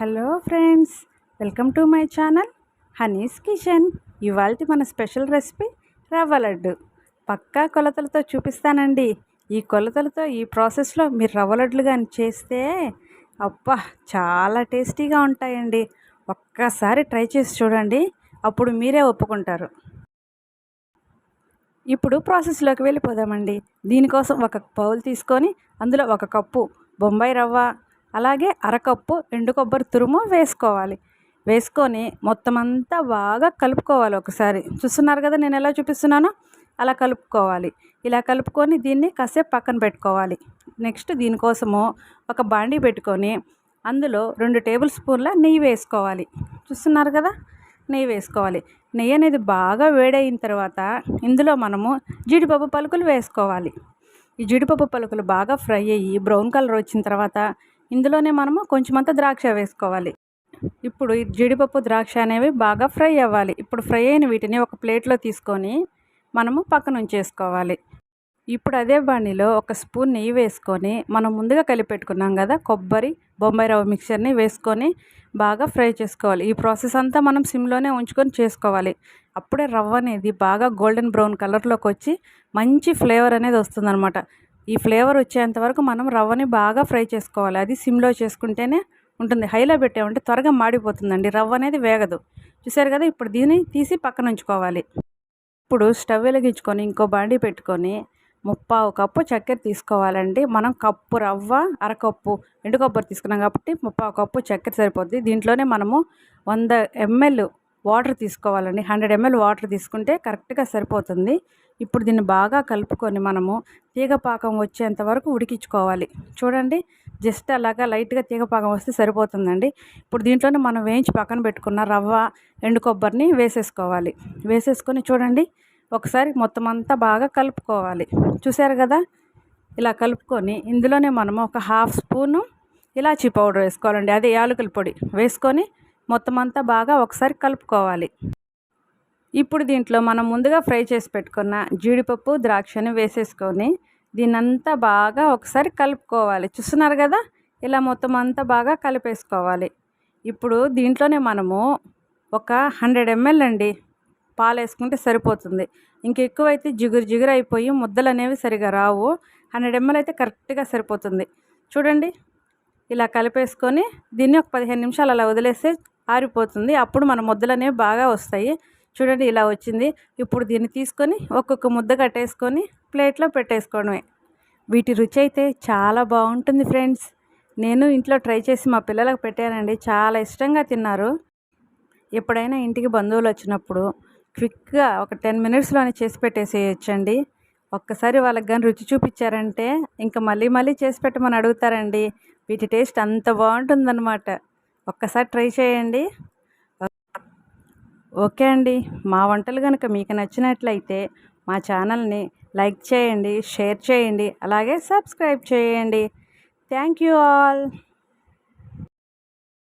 Hello friends welcome to my channel Honey's kitchen. ఇవాళ మన special recipe రవ్వ లడ్డు. పక్కా కొలతలతో చూపిస్తానండి. ఈ కొలతలతో ఈ ప్రాసెస్లో మీరు రవ్వ లడ్లు కానీ చేస్తే అబ్బా చాలా టేస్టీగా ఉంటాయండి. ఒక్కసారి ట్రై చేసి చూడండి. అప్పుడు మీరే ఒప్పుకుంటారు. ఇప్పుడు ప్రాసెస్లోకి వెళ్ళిపోదామండి. దీనికోసం ఒక బౌల్ తీసుకొని అందులో ఒక కప్పు బొంబాయి రవ్వ అలాగే అరకప్పు ఎండు కొబ్బరి తురుము వేసుకోవాలి. వేసుకొని మొత్తం అంతా బాగా కలుపుకోవాలి ఒకసారి. చూస్తున్నారు కదా నేను ఎలా చూపిస్తున్నానో? అలా కలుపుకోవాలి. ఇలా కలుపుకొని దీన్ని కాసేపు పక్కన పెట్టుకోవాలి. నెక్స్ట్ దీనికోసము ఒక బాండీ పెట్టుకొని అందులో రెండు టేబుల్ స్పూన్ల నెయ్యి వేసుకోవాలి. చూస్తున్నారు కదా? నెయ్యి వేసుకోవాలి. నెయ్యి అనేది బాగా వేడైన తర్వాత ఇందులో మనము జీడిపప్పు పలుకులు వేసుకోవాలి. ఈ జీడిపప్పు పలుకులు బాగా ఫ్రై అయ్యి బ్రౌన్ కలర్ వచ్చిన తర్వాత ఇందులోనే మనము కొంచెమంత ద్రాక్ష వేసుకోవాలి. ఇప్పుడు ఈ జీడిపప్పు ద్రాక్ష అనేవి బాగా ఫ్రై అవ్వాలి. ఇప్పుడు ఫ్రై అయిన వీటిని ఒక ప్లేట్లో తీసుకొని మనము పక్కన ఉంచేసుకోవాలి ఇప్పుడు అదే బండిలో ఒక స్పూన్ నెయ్యి వేసుకొని మనం ముందుగా కలిపెట్టుకున్నాం కదా కొబ్బరి బొంబాయి రవ్వ మిక్చర్ని వేసుకొని బాగా ఫ్రై చేసుకోవాలి. ఈ ప్రాసెస్ అంతా మనం సిమ్లోనే ఉంచుకొని చేసుకోవాలి. అప్పుడే రవ్వ అనేది బాగా గోల్డెన్ బ్రౌన్ కలర్లోకి వచ్చి మంచి ఫ్లేవర్ అనేది వస్తుందన్నమాట. ఈ ఫ్లేవర్ వచ్చేంత వరకు మనం రవ్వని బాగా ఫ్రై చేసుకోవాలి. అది సిమ్లో చేసుకుంటేనే ఉంటుంది. హైలో పెట్టామంటే త్వరగా మాడిపోతుందండి. రవ్వ అనేది వేగదు. చూసారు కదా ఇప్పుడు దీన్ని తీసి పక్కన ఉంచుకోవాలి. ఇప్పుడు స్టవ్ వెలిగించుకొని ఇంకో బాండి పెట్టుకొని ముప్పావు కప్పు చక్కెర తీసుకోవాలండి. మనం కప్పు రవ్వ అరకప్పు ఎండు కొబ్బరి తీసుకున్నాం కాబట్టి ముప్పావు కప్పు చక్కెర సరిపోద్ది. దీంట్లోనే మనము వంద ఎంఎల్ వాటర్ తీసుకోవాలండి. హండ్రెడ్ ఎంఎల్ వాటర్ తీసుకుంటే కరెక్ట్గా సరిపోతుంది. ఇప్పుడు దీన్ని బాగా కలుపుకొని మనము తీగపాకం వచ్చేంత వరకు ఉడికించుకోవాలి. చూడండి జస్ట్ అలాగా లైట్గా తీగపాకం వస్తే సరిపోతుందండి. ఇప్పుడు దీంట్లోనే మనం వేయించి పక్కన పెట్టుకున్న రవ్వ ఎండు కొబ్బరిని వేసేసుకోవాలి. వేసేసుకొని చూడండి ఒకసారి మొత్తం అంతా బాగా కలుపుకోవాలి. చూసారు కదా? ఇలా కలుపుకొని ఇందులోనే మనము ఒక హాఫ్ స్పూను ఇలాచీ పౌడర్ వేసుకోవాలండి. అదే యాలకుల పొడి వేసుకొని మొత్తం అంతా బాగా ఒకసారి కలుపుకోవాలి. ఇప్పుడు దీంట్లో మనం ముందుగా ఫ్రై చేసి పెట్టుకున్న జీడిపప్పు ద్రాక్షని వేసేసుకొని దీనంతా బాగా ఒకసారి కలుపుకోవాలి. చూస్తున్నారు కదా? ఇలా మొత్తం అంతా బాగా కలిపేసుకోవాలి. ఇప్పుడు దీంట్లోనే మనము ఒక హండ్రెడ్ ఎంఎల్ అండి పాలు వేసుకుంటే సరిపోతుంది. ఇంకెక్కువైతే జిగురు జిగురు అయిపోయి ముద్దలు అనేవి సరిగా రావు. హండ్రెడ్ ఎంఎల్ అయితే కరెక్ట్గా సరిపోతుంది. చూడండి ఇలా కలిపేసుకొని దీన్ని ఒక పదిహేను నిమిషాలు అలా వదిలేస్తే ఆరిపోతుంది. అప్పుడు మన ముద్దలు అనేవి బాగా వస్తాయి. చూడండి ఇలా వచ్చింది. ఇప్పుడు దీన్ని తీసుకొని ఒక్కొక్క ముద్ద కట్టేసుకొని ప్లేట్లో పెట్టేసుకోవడమే. వీటి రుచి అయితే చాలా బాగుంటుంది ఫ్రెండ్స్. నేను ఇంట్లో ట్రై చేసి మా పిల్లలకు పెట్టానండి. చాలా ఇష్టంగా తిన్నారు. ఎప్పుడైనా ఇంటికి బంధువులు వచ్చినప్పుడు క్విక్గా ఒక టెన్ మినిట్స్లోనే చేసి పెట్టేసేయచ్చండి. ఒక్కసారి వాళ్ళకి కానీ రుచి చూపించారంటే ఇంకా మళ్ళీ మళ్ళీ చేసి పెట్టమని అడుగుతారండి. వీటి టేస్ట్ అంత బాగుంటుందన్నమాట. ఒక్కసారి ట్రై చేయండి. ఓకే అండి. మా వంటలు కనుక మీకు నచ్చినట్లయితే మా ఛానల్ని లైక్ చేయండి షేర్ చేయండి అలాగే సబ్స్క్రైబ్ చేయండి. Thank you all.